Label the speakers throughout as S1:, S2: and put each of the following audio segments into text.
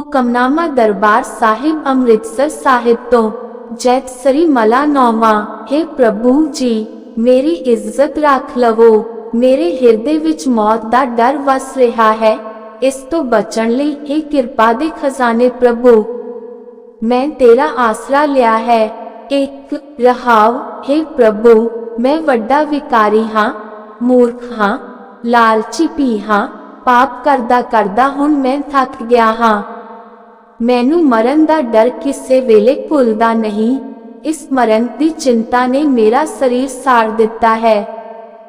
S1: ਹੁਕਮਨਾਮਾ ਦਰਬਾਰ ਸਾਹਿਬ ਅੰਮ੍ਰਿਤਸਰ ਸਾਹਿਬ ਤੋਂ, ਜੈਤ ਸ੍ਰੀ ਮਲਾ ਨੌਵਾਂ हे ਪ੍ਰਭੂ ਜੀ, ਮੇਰੀ ਇੱਜ਼ਤ ਰੱਖ ਲਵੋ, ਮੇਰੇ ਹਿਰਦੇ ਵਿੱਚ ਮੌਤ ਦਾ ਡਰ ਵਸ ਰਿਹਾ ਹੈ, ਇਸ ਤੋਂ ਬਚਣ ਲਈ हे ਕਿਰਪਾ ਦੇ ਖਜ਼ਾਨੇ ਪ੍ਰਭੂ। ਮੈਂ ਤੇਰਾ ਆਸਰਾ ਲਿਆ ਹੈ, ਇੱਕ ਰਹਾਵ ਹੈ ਪ੍ਰਭੂ, ਮੈਂ ਵੱਡਾ ਵਿਕਾਰੀ ਹਾਂ, ਮੂਰਖ ਹਾਂ, ਲਾਲਚੀ ਵੀ ਹਾਂ, ਪਾਪ ਕਰਦਾ ਕਰਦਾ ਹੁਣ ਮੈਂ ਥੱਕ ਗਿਆ ਹਾਂ। ਮੈਨੂੰ ਮਰਨ ਦਾ ਡਰ ਕਿਸੇ ਵੇਲੇ ਭੁੱਲਦਾ ਨਹੀਂ। ਇਸ ਮਰਨ ਦੀ ਚਿੰਤਾ ਨੇ ਮੇਰਾ ਸਰੀਰ ਸਾੜ ਦਿੱਤਾ ਹੈ।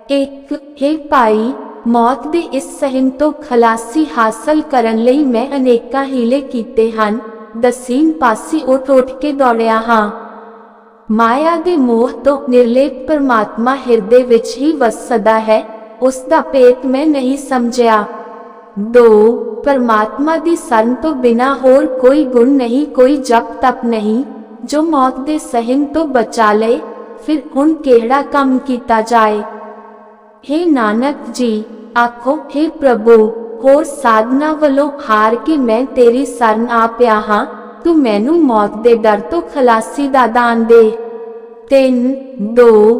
S1: ਇੱਕ, ਹੈ ਭਾਈ, ਮੌਤ ਦੇ ਇਸ ਸਹਿਮ ਤੋਂ ਖਲਾਸੀ ਹਾਸਲ ਕਰਨ ਲਈ ਮੈਂ ਅਨੇਕਾਂ ਹੀਲੇ ਕੀਤੇ ਹਨ। ਦਸੀਨ ਪਾਸੀ ਉੱਠ ਉੱਠ ਕੇ ਦੌੜਿਆ ਹਾਂ। ਮਾਇਆ ਦੇ ਮੋਹ ਤੋਂ ਨਿਰਲੇਪ ਪਰਮਾਤਮਾ ਹਿਰਦੇ ਵਿੱਚ ਹੀ ਵਸਦਾ ਹੈ। ਉਸ ਦਾ ਭੇਤ ਮੈਂ ਨਹੀਂ ਸਮਝਿਆ। ਦੋ, ਪਰਮਾਤਮਾ ਦੀ ਸਰਨ ਤੋਂ ਬਿਨਾ ਹੋਰ ਕੋਈ ਗੁਣ ਨਹੀਂ, ਕੋਈ ਜਪ ਤਪ ਨਹੀਂ, ਜੋ ਮੌਤ ਦੇ ਸਹਿਮ ਤੋਂ ਬਚਾ ਲਏ ਫਿਰ ਹੁਣ ਕਿਹੜਾ ਕੰਮ ਕੀਤਾ ਜਾਏ? हे ਨਾਨਕ ਜੀ, ਆਖੋ हे ਪ੍ਰਭੂ, ਹੋਰ ਸਾਧਨਾ ਵੱਲੋਂ ਹਾਰ ਕੇ ਮੈਂ ਤੇਰੀ ਸਰਨ ਆ ਪਿਆ ਹਾਂ, ਤੂੰ ਮੈਨੂੰ ਮੌਤ ਦੇ ਡਰ ਤੋਂ ਖਲਾਸੀ ਦਾ ਦਾਨ ਦੇ। ਤਿੰਨ, ਦੋ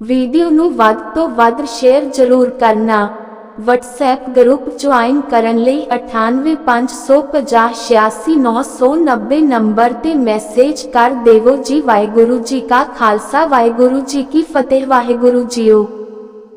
S1: ਵੀਡੀਓ ਨੂੰ ਵੱਧ ਤੋਂ ਵੱਧ ਸ਼ੇਅਰ ਜ਼ਰੂਰ ਕਰਨਾ। WhatsApp ਗਰੁੱਪ ਜੁਆਇਨ ਕਰਨ ਲਈ 9855086990 ਨੰਬਰ ਤੇ ਮੈਸੇਜ ਕਰ ਦੇਵੋ ਜੀ ਵਾਹਿਗੁਰੂ ਜੀ ਕਾ ਖਾਲਸਾ ਵਾਹਿਗੁਰੂ ਜੀ ਕੀ ਫਤਿਹ ਵਾਹਿਗੁਰੂ ਜੀਓ।